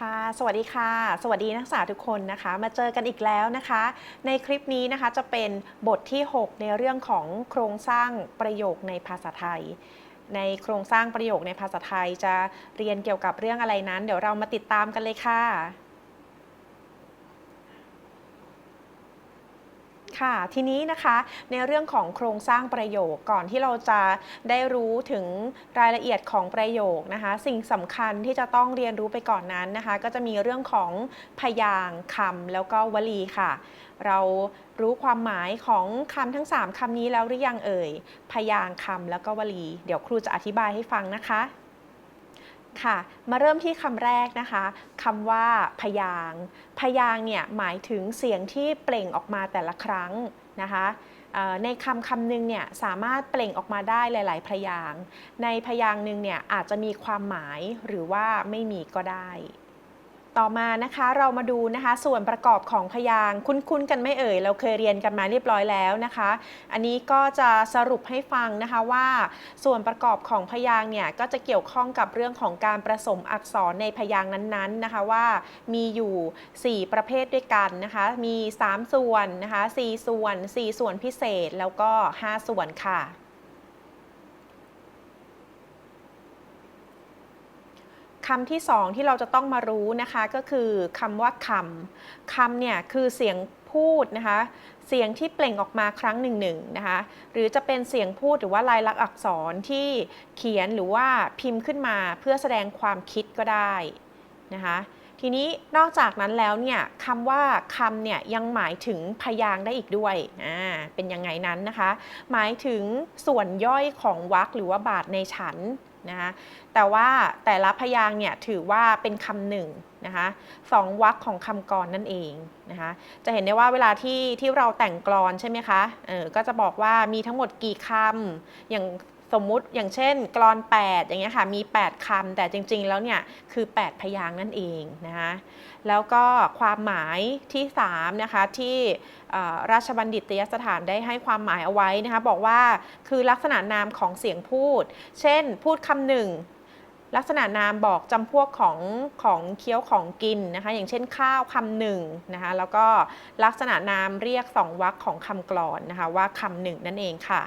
ค่ะ สวัสดีค่ะ สวัสดีนักศึกษาทุกคนนะคะ มาเจอกันอีกแล้วนะคะ ในคลิปนี้นะคะจะเป็นบทที่ 6 ในเรื่องของโครงสร้างประโยคในภาษาไทย ในโครงสร้างประโยคในภาษาไทยจะเรียนเกี่ยวกับเรื่องอะไรนั้น เดี๋ยวเรามาติดตามกันเลยค่ะ ค่ะ ทีนี้นะคะในเรื่องของโครงสร้างประโยคก่อนที่เราจะได้รู้ถึงรายละเอียดของประโยคนะคะ สิ่งสำคัญที่จะต้องเรียนรู้ไปก่อนนั้นนะคะ ก็จะมีเรื่องของพยางค์คำแล้วก็วลีค่ะ เรารู้ความหมายของคำทั้ง 3คำนี้แล้วหรือยังเอ่ย พยางค์คำแล้วก็วลี เดี๋ยวครูจะอธิบายให้ฟังนะคะ ค่ะ มาเริ่มที่คำแรกนะคะคำว่าพยางพยางเนี่ยหมายถึงเสียงที่เปล่งออกมาแต่ละครั้งนะคะในคำคำหนึ่งเนี่ยสามารถเปล่งออกมาได้หลาย ๆ พยางในพยางหนึ่งเนี่ยอาจจะมีความหมายหรือว่าไม่มีก็ได้ ต่อมานะคะเรามาดูนะคะส่วนประกอบของพยางคุ้นๆกันไม่เอ่ย เราเคยเรียนกันมาเรียบร้อยแล้วนะคะ อันนี้ก็จะสรุปให้ฟังนะคะว่า ส่วนประกอบของพยางเนี่ยก็จะเกี่ยวข้องกับเรื่องของการผสมอักษรในพยางนั้นๆนะคะว่ามีอยู่ 4 ประเภทด้วยกันนะคะมี 3 ส่วนนะคะ4ส่วน 4 ส่วนพิเศษแล้วก็ 5 ส่วนค่ะ คำที่สองที่เราจะต้องมารู้นะคะก็คือคำว่าคำคำเนี่ยคือเสียงพูดนะคะ เสียงที่เปล่งออกมาครั้งหนึ่งหนึ่งนะคะ หรือจะเป็นเสียงพูดหรือว่าลายลักษณ์อักษรที่เขียนหรือว่าพิมพ์ขึ้นมาเพื่อแสดงความคิดก็ได้นะคะ ทีนี้นอกจากนั้นแล้วเนี่ยคำว่าคำเนี่ยยังหมายถึงพยางได้อีกด้วยอ่าเป็นยังไงนั้นนะคะ หมายถึงส่วนย่อยของวรรคหรือว่าบาทในฉัน นะคะแต่ว่าแต่ละพยางค์เนี่ยถือว่าเป็นคำหนึ่งนะคะสองวรรคของคำกรนั่นเองนะคะจะเห็นได้ว่าเวลาที่ที่เราแต่งกรอนใช่ไหมคะเออก็จะบอกว่ามีทั้งหมดกี่คำอย่าง สมมุติอย่างเช่นกรอน 8 อย่างเงี้ยค่ะมี 8คำแต่จริง ๆ แล้วเนี่ยคือ 8 พยางนั่นเองนะคะแล้วก็ความหมายที่ 3 นะคะ ที่ราชบัณฑิตยสถานได้ให้ความหมายเอาไว้นะคะ บอกว่าคือลักษณะนามของเสียงพูด เช่น พูดคำหนึ่งลักษณะนามบอกจำพวกของของเคี้ยวของกินนะคะ อย่างเช่นข้าวคำหนึ่งนะคะ แล้วก็ลักษณะนามเรียกสองวรรคของคำกลอนนะคะ ว่าคำหนึ่งนั่นเองค่ะ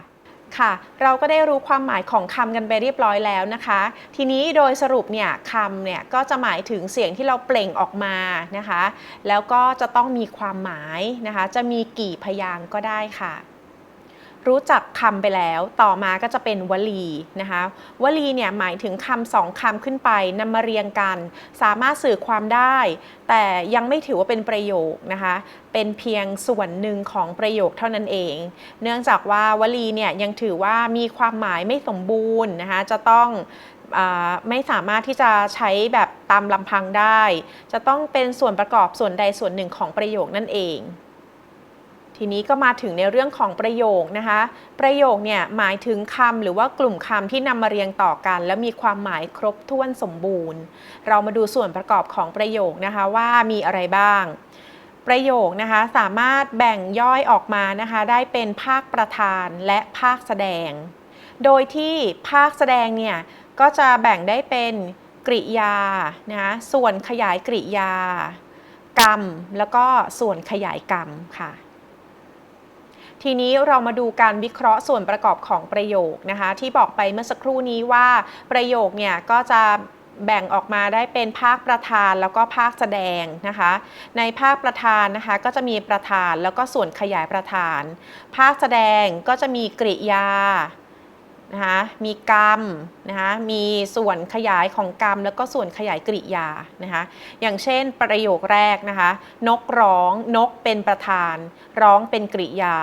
ค่ะ เราก็ได้รู้ความหมายของคำกันไปเรียบร้อยแล้วนะคะ ทีนี้โดยสรุปเนี่ยคำเนี่ยก็จะหมายถึงเสียงที่เราเปล่งออกมานะคะ แล้วก็จะต้องมีความหมายนะคะ จะมีกี่พยางก็ได้ค่ะ รู้จักคำไปแล้ว ต่อมาก็จะเป็นวลีนะคะ วลีเนี่ยหมายถึงคำสองคำขึ้นไปนำมาเรียงกัน สามารถสื่อความได้ แต่ยังไม่ถือว่าเป็นประโยคนะคะ เป็นเพียงส่วนหนึ่งของประโยคเท่านั้นเอง เนื่องจากว่าวลีเนี่ยยังถือว่ามีความหมายไม่สมบูรณ์นะคะ จะต้องไม่สามารถที่จะใช้แบบตามลำพังได้ จะต้องเป็นส่วนประกอบส่วนใดส่วนหนึ่งของประโยคนั่นเอง ทีนี้ก็มาถึงในเรื่องของประโยคนะคะ ประโยคเนี่ยหมายถึงคำหรือว่ากลุ่มคำที่นำมาเรียงต่อกัน แล้วมีความหมายครบถ้วนสมบูรณ์ เรามาดูส่วนประกอบของประโยคนะคะว่ามีอะไรบ้าง ประโยคนะคะสามารถแบ่งย่อยออกมานะคะ ได้เป็นภาคประธานและภาคแสดง โดยที่ภาคแสดงเนี่ยก็จะแบ่งได้เป็นกริยานะะส่วนขยายกริยากรรม แล้วก็ส่วนขยายกรรมค่ะ ทีนี้เรามาดูการวิเคราะห์ส่วนประกอบของประโยคนะคะ ที่บอกไปเมื่อสักครู่นี้ว่าประโยคเนี่ยก็จะแบ่งออกมาได้เป็นภาคประธานแล้วก็ภาคแสดงนะคะ ในภาคประธานนะคะก็จะมีประธานแล้วก็ส่วนขยายประธาน ภาคแสดงก็จะมีกริยานะคะมีกรรมนะคะมีส่วนขยายของกรรม แล้วก็ส่วนขยายกริยานะคะอย่างเช่นประโยคแรกนะคะนกร้องนกเป็นประธาน ร้องเป็นกริยา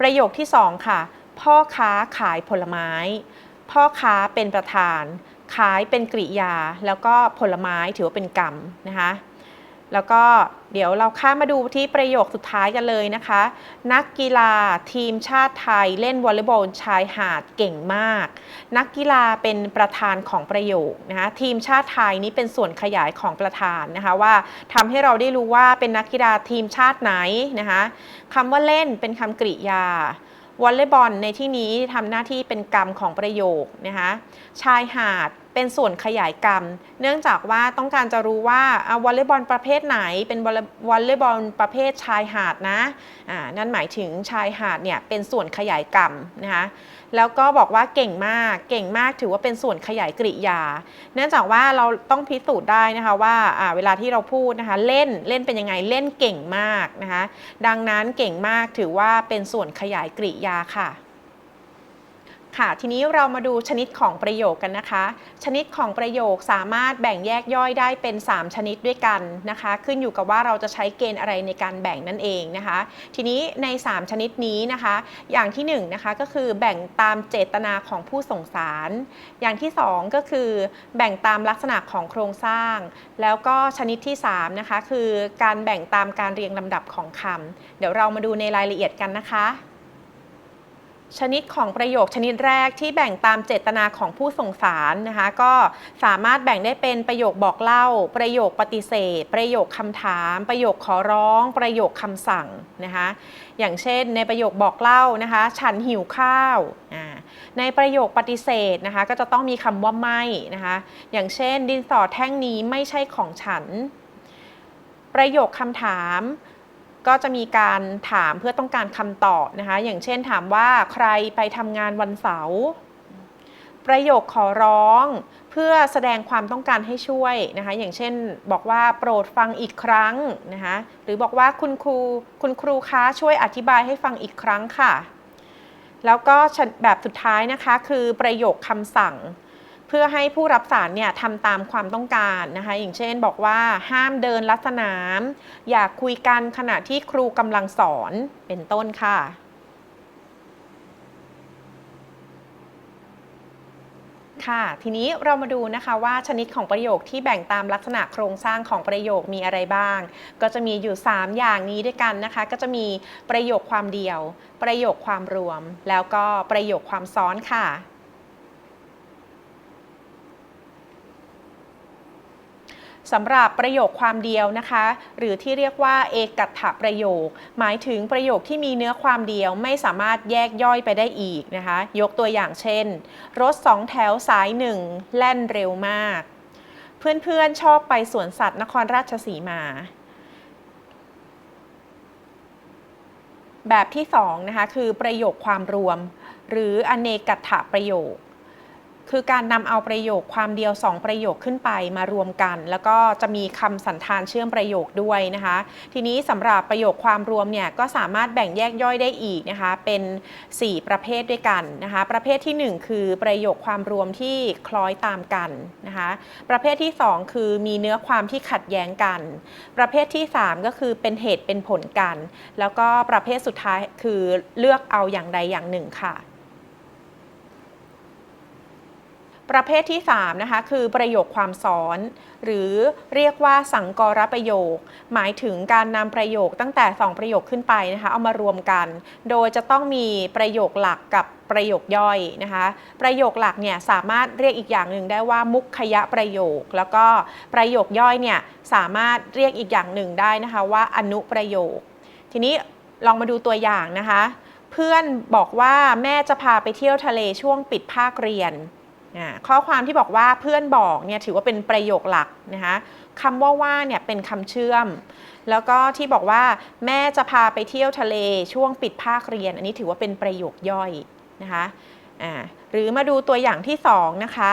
ประโยคที่ 2 ค่ะ พ่อค้าขายผลไม้ พ่อค้าเป็นประธาน ขายเป็นกริยา แล้วก็ผลไม้ถือว่าเป็นกรรมนะคะ แล้วก็เดี๋ยวเราข้ามมาดูที่ประโยคสุดท้ายกันเลยนะคะ นักกีฬาทีมชาติไทยเล่นวอลเลย์บอลชายหาดเก่งมาก นักกีฬาเป็นประธานของประโยคนะคะทีมชาติไทยนี้เป็นส่วนขยายของประธานนะคะว่าทำให้เราได้รู้ว่าเป็นนักกีฬาทีมชาติไหนนะคะคำว่าเล่นเป็นคำกริยาวอลเลย์บอลในที่นี้ทำหน้าที่เป็นกรรมของประโยคนะคะชายหาด เป็นส่วนขยายกรรม เนื่องจากว่าต้องการจะรู้ว่าวอลเลย์บอลประเภทไหน เป็นวอลเลย์บอลประเภทชายหาดนะอ่านั่นหมายถึงชายหาดเนี่ยเป็นส่วนขยายกรรมนะคะแล้วก็บอกว่าเก่งมากเก่งมากถือว่าเป็นส่วนขยายกริยา เนื่องจากว่าเราต้องพิสูจน์ได้นะคะว่าเวลาที่เราพูดนะคะเล่นเล่นเป็นยังไงเล่นเก่งมากนะคะดังนั้นเก่งมากถือว่าเป็นส่วนขยายกริยาค่ะ ค่ะ ทีนี้เรามาดูชนิดของประโยคกันนะคะ ชนิดของประโยคสามารถแบ่งแยกย่อยได้เป็น 3 ชนิดด้วยกันนะคะ ขึ้นอยู่กับว่าเราจะใช้เกณฑ์อะไรในการแบ่งนั่นเองนะคะ ทีนี้ใน 3 ชนิดนี้นะคะ อย่างที่1นงนะคะก็คือแบ่งตามเจตนาของผู้ส่งสาร อย่างที่ 2 ก็คือ แบ่งตามลักษณะของโครงสร้าง แล้วก็ชนิดที่3นะคะคือการแบ่งตามการเรียงลำดับของคำเดี๋ยวเรามาดูในรายละเอียดกันนะคะ ชนิดของประโยคชนิดแรกที่แบ่งตามเจตนาของผู้ส่งสารนะคะ ก็สามารถแบ่งได้เป็นประโยคบอกเล่า ประโยคปฏิเสธ ประโยคคำถาม ประโยคขอร้อง ประโยคคำสั่งนะคะ อย่างเช่น ในประโยคบอกเล่านะคะ ฉันหิวข้าวในประโยคปฏิเสธนะคะ ก็จะต้องมีคำว่าไม่นะคะ อย่างเช่น ดินสอแท่งนี้ไม่ใช่ของฉัน ประโยคคำถาม ก็จะมีการถามเพื่อต้องการคำตอบนะคะ อย่างเช่นถามว่าใครไปทำงานวันเสาร์ประโยคขอร้องเพื่อแสดงความต้องการให้ช่วยนะคะ อย่างเช่นบอกว่าโปรดฟังอีกครั้งนะคะหรือบอกว่าคุณครูคุณครูคะช่วยอธิบายให้ฟังอีกครั้งค่ะ แล้วก็แบบสุดท้ายนะคะคือประโยคคำสั่ง เพื่อให้ผู้รับสารเนี่ยทำตามความต้องการนะคะ อย่างเช่นบอกว่าห้ามเดินลัดสนาม อยากคุยกันขณะที่ครูกำลังสอนเป็นต้นค่ะค่ะ ทีนี้เรามาดูนะคะว่าชนิดของประโยคที่แบ่งตามลักษณะโครงสร้างของประโยคมีอะไรบ้าง ก็จะมีอยู่ 3 อย่างนี้ด้วยกันนะคะ ก็จะมีประโยคความเดียว ประโยคความรวม แล้วก็ประโยคความซ้อนค่ะ สำหรับประโยคความเดียวนะคะ หรือที่เรียกว่าเอกัตถประโยค หมายถึงประโยคที่มีเนื้อความเดียวไม่สามารถแยกย่อยไปได้อีกนะคะ ยกตัวอย่างเช่น รถสองแถวสายหนึ่งแล่นเร็วมาก เพื่อนๆชอบไปสวนสัตว์นครราชสีมา แบบที่2นะคะคือประโยคความรวม หรืออเนกัตถประโยค คือการนำเอาประโยคความเดียว 2 ประโยคขึ้นไปมารวมกัน แล้วก็จะมีคำสันธานเชื่อมประโยคด้วยนะคะ ทีนี้สำหรับประโยคความรวมเนี่ยก็สามารถแบ่งแยกย่อยได้อีกนะคะ เป็น 4 ประเภทด้วยกันนะคะ ประเภทที่ 1 คือประโยคความรวมที่คล้อยตามกันนะคะ ประเภทที่ 2 คือมีเนื้อความที่ขัดแย้งกัน ประเภทที่ 3 ก็คือเป็นเหตุเป็นผลกัน แล้วก็ประเภทสุดท้ายคือเลือกเอาอย่างใดอย่างหนึ่งค่ะ ประเภทที่3นะคะคือประโยคความซ้อน หรือเรียกว่าสังกรประโยค หมายถึงการนำประโยคตั้งแต่ 2 ประโยคขึ้นไปนะคะเอามารวมกัน โดยจะต้องมีประโยคหลักกับประโยคย่อยนะคะประโยคหลักเนี่ยสามารถเรียกอีกอย่างหนึ่งได้ว่ามุขคยะประโยค แล้วก็ประโยคย่อยเนี่ยสามารถเรียกอีกอย่างหนึ่งได้นะคะว่าอนุประโยค ทีนี้ลองมาดูตัวอย่างนะคะ เพื่อนบอกว่าแม่จะพาไปเที่ยวทะเลช่วงปิดภาคเรียน ข้อความที่บอกว่าเพื่อนบอกเนี่ยถือว่าเป็นประโยคหลักนะคะคำว่าว่าเนี่ยเป็นคำเชื่อม แล้วก็ที่บอกว่าแม่จะพาไปเที่ยวทะเลช่วงปิดภาคเรียน อันนี้ถือว่าเป็นประโยคย่อยนะคะอ่าหรือมาดูตัวอย่างที่สองนะคะ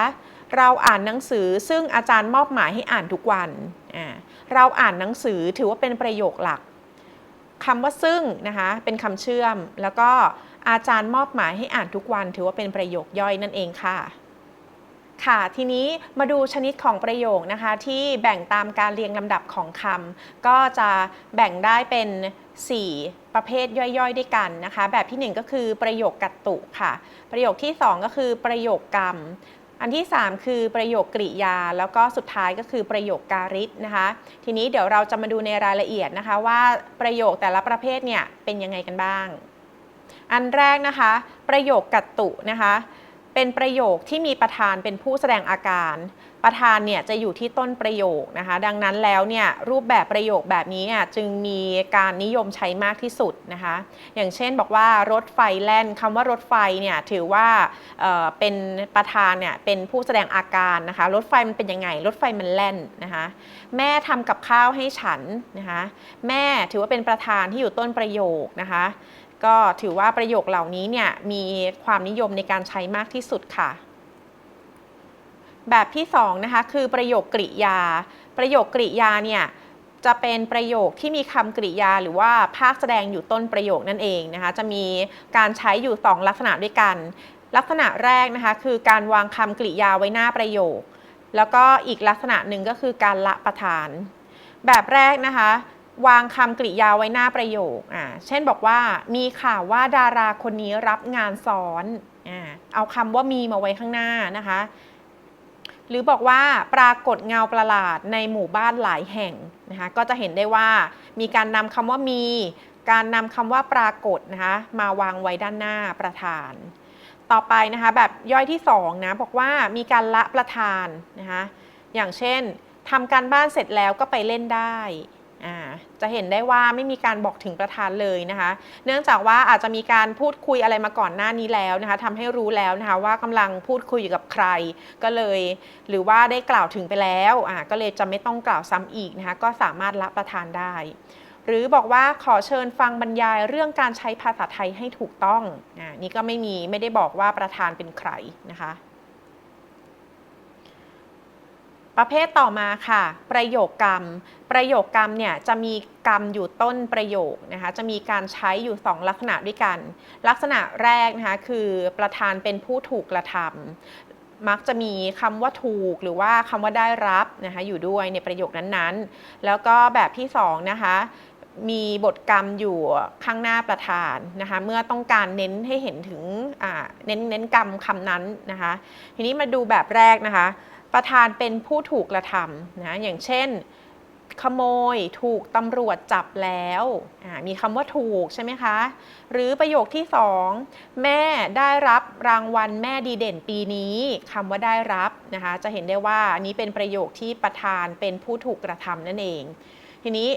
เราอ่านหนังสือซึ่งอาจารย์มอบหมายให้อ่านทุกวันอ่าเราอ่านหนังสือถือว่าเป็นประโยคหลักคำว่าซึ่งนะคะเป็นคำเชื่อม แล้วก็อาจารย์มอบหมายให้อ่านทุกวัน ถือว่าเป็นประโยคย่อยนั่นเองค่ะ ค่ะทีนี้มาดูชนิดของประโยคนะคะที่แบ่งตามการเรียงลำดับของคำก็จะแบ่งได้เป็น 4 ประเภทย่อยๆ ด้วยกันนะคะ แบบที่ 1 ก็คือประโยคกัตตุค่ะ ประโยคที่ 2 ก็คือประโยคกรรม อันที่ 3 คือประโยคกริยา แล้วก็สุดท้ายก็คือประโยคการิตนะคะ ทีนี้เดี๋ยวเราจะมาดูในรายละเอียดนะคะ ว่าประโยคแต่ละประเภทเนี่ยเป็นยังไงกันบ้าง อันแรกนะคะ ประโยคกัตตุนะคะ เป็นประโยคที่มีประธานเป็นผู้แสดงอาการ ประธานเนี่ยจะอยู่ที่ต้นประโยคนะคะ ดังนั้นแล้วเนี่ยรูปแบบประโยคแบบนี้อะจึงมีการนิยมใช้มากที่สุดนะคะ อย่างเช่นบอกว่ารถไฟแล่นคำว่ารถไฟเนี่ยถือว่าเอ่อเป็นประธานเนี่ยเป็นผู้แสดงอาการนะคะ รถไฟมันเป็นยังไง รถไฟมันแล่นนะคะ แม่ทำกับข้าวให้ฉันนะคะ แม่ถือว่าเป็นประธานที่อยู่ต้นประโยคนะคะ ก็ถือว่าประโยคเหล่านี้เนี่ยมีความนิยมในการใช้มากที่สุดค่ะ แบบที่สองนะคะคือประโยคกริยา ประโยคกริยาเนี่ยจะเป็นประโยคที่มีคำกริยาหรือว่าภาคแสดงอยู่ต้นประโยคนั่นเองนะคะจะมีการใช้อยู่สองลักษณะด้วยกัน ลักษณะแรกนะคะคือการวางคำกริยาไว้หน้าประโยค แล้วก็อีกลักษณะหนึ่งก็คือการละประธาน แบบแรกนะคะ วางคำกริยาไว้หน้าประโยคอ่าเช่นบอกว่ามีข่าวว่าดาราคนนี้รับงานซ้อนอ่าเอาคำว่ามีมาไว้ข้างหน้านะคะ หรือบอกว่าปรากฏเงาประหลาดในหมู่บ้านหลายแห่งนะคะก็จะเห็นได้ว่ามีการนำคำว่ามี การนำคำว่าปรากฏนะคะมาวางไว้ด้านหน้าประธาน ต่อไปนะคะแบบย่อยที่2นะบอกว่ามีการละประธานนะคะอย่างเช่นทำการบ้านเสร็จแล้วก็ไปเล่นได้ จะเห็นได้ว่าไม่มีการบอกถึงประธานเลยนะคะ เนื่องจากว่าอาจจะมีการพูดคุยอะไรมาก่อนหน้านี้แล้วนะคะทำให้รู้แล้วนะคะว่ากำลังพูดคุยอยู่กับใคร ก็เลย หรือว่าได้กล่าวถึงไปแล้วอ่าก็เลยจะไม่ต้องกล่าวซ้ำอีกนะคะก็สามารถละประทานได้ หรือบอกว่าขอเชิญฟังบรรยายเรื่องการใช้ภาษาไทยให้ถูกต้องอ่านี่ก็ไม่มีไม่ได้บอกว่าประธานเป็นใครนะคะ ประเภทต่อมาค่ะ ประโยคกรรม ประโยคกรรมเนี่ยจะมีกรรมอยู่ต้นประโยคนะคะจะมีการใช้อยู่ 2 ลักษณะด้วยกัน ลักษณะแรกนะคะคือประธานเป็นผู้ถูกกระทำมักจะมีคำว่าถูกหรือว่าคำว่าได้รับนะคะอยู่ด้วยในประโยคนั้นๆ แล้วก็แบบที่2นะคะมีบทกรรมอยู่ข้างหน้าประธานนะคะเมื่อต้องการเน้นให้เห็นถึงเน้นเน้นกรรมคำนั้นนะคะทีนี้มาดูแบบแรกนะคะ ประธานเป็นผู้ถูกกระทำนะอย่างเช่น ขโมยถูกตำรวจจับแล้วมีคำว่าถูกใช่ไหมคะ หรือประโยคที่2แม่ได้รับรางวัลแม่ดีเด่นปีนี้คำว่าได้รับนะคะจะเห็นได้ว่าอันนี้เป็นประโยคที่ประธานเป็นผู้ถูกกระทำนั่นเอง ทีนี้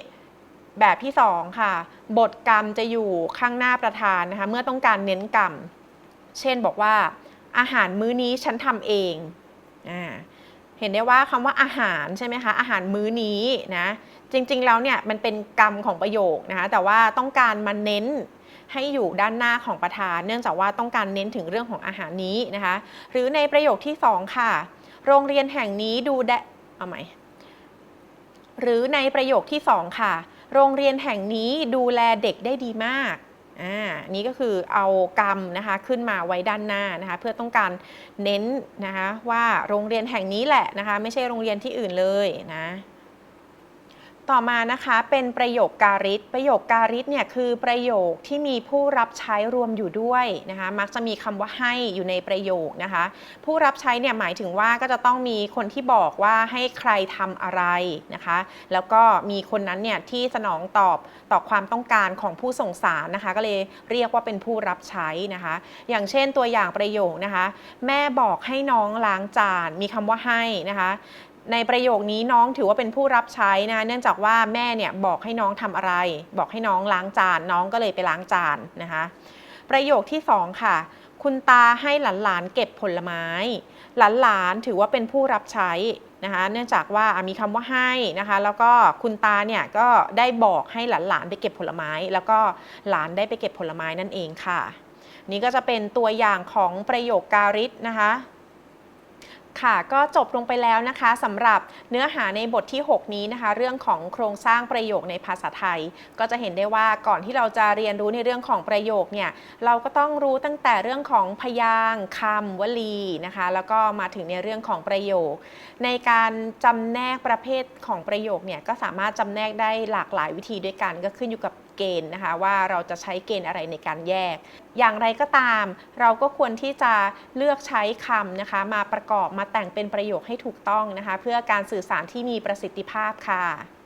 แบบที่2ค่ะ บทกรรมจะอยู่ข้างหน้าประธานนะคะเมื่อต้องการเน้นกรรม เช่นบอกว่า อาหารมื้อนี้ฉันทำเองอ่า เห็นได้ว่าคำว่าอาหารใช่ไหมคะอาหารมื้อนี้นะจริงๆแล้วเนี่ยมันเป็นกรรมของประโยคนะคะแต่ว่าต้องการมาเน้นให้อยู่ด้านหน้าของประธาน เนื่องจากว่าต้องการเน้นถึงเรื่องของอาหารนี้นะคะหรือในประโยคที่ 2 ค่ะ โรงเรียนแห่งนี้ดูแดเอาใหม่หรือในประโยคที่ 2 ค่ะ โรงเรียนแห่งนี้ดูแลเด็กได้ดีมาก อ่านี่ก็คือเอากรรมนะคะขึ้นมาไว้ด้านหน้านะคะเพื่อต้องการเน้นนะคะว่าโรงเรียนแห่งนี้แหละนะคะไม่ใช่โรงเรียนที่อื่นเลยนะ ต่อมานะคะเป็นประโยคการิตประโยคการิตเนี่ยคือประโยคที่มีผู้รับใช้รวมอยู่ด้วยนะคะมักจะมีคำว่าให้อยู่ในประโยคนะคะ ผู้รับใช้เนี่ยหมายถึงว่าก็จะต้องมีคนที่บอกว่าให้ใครทำอะไรนะคะ แล้วก็มีคนนั้นเนี่ยที่สนองตอบต่อความต้องการของผู้ส่งสารนะคะ ก็เลยเรียกว่าเป็นผู้รับใช้นะคะ อย่างเช่นตัวอย่างประโยคนะคะ แม่บอกให้น้องล้างจานมีคำว่าให้นะคะ ในประโยคนี้น้องถือว่าเป็นผู้รับใช้นะเนื่องจากว่าแม่เนี่ยบอกให้น้องทำอะไร บอกให้น้องล้างจานน้องก็เลยไปล้างจานนะคะ ประโยคที่สองค่ะ คุณตาให้หลานๆเก็บผลไม้ หลานๆถือว่าเป็นผู้รับใช้นะคะเนื่องจากว่ามีคำว่าให้นะคะ แล้วก็คุณตาเนี่ยก็ได้บอกให้หลานๆไปเก็บผลไม้ แล้วก็หลานได้ไปเก็บผลไม้นั่นเองค่ะ นี่ก็จะเป็นตัวอย่างของประโยคการิตนะคะ ค่ะ ก็จบลงไปแล้วนะคะสำหรับเนื้อหาในบทที่ 6 นี้นะคะ เรื่องของโครงสร้างประโยคในภาษาไทย ก็จะเห็นได้ว่าก่อนที่เราจะเรียนรู้ในเรื่องของประโยคเนี่ยเราก็ต้องรู้ตั้งแต่เรื่องของพยางค์คำวลีนะคะ แล้วก็มาถึงในเรื่องของประโยค ในการจำแนกประเภทของประโยคเนี่ยก็สามารถจำแนกได้หลากหลายวิธีด้วยกันก็ขึ้นอยู่กับ เกณฑ์นะคะว่าเราจะใช้เกณฑ์อะไรในการแยก อย่างไรก็ตาม เราก็ควรที่จะเลือกใช้คำนะคะ มาประกอบมาแต่งเป็นประโยคให้ถูกต้องนะคะ เพื่อการสื่อสารที่มีประสิทธิภาพค่ะ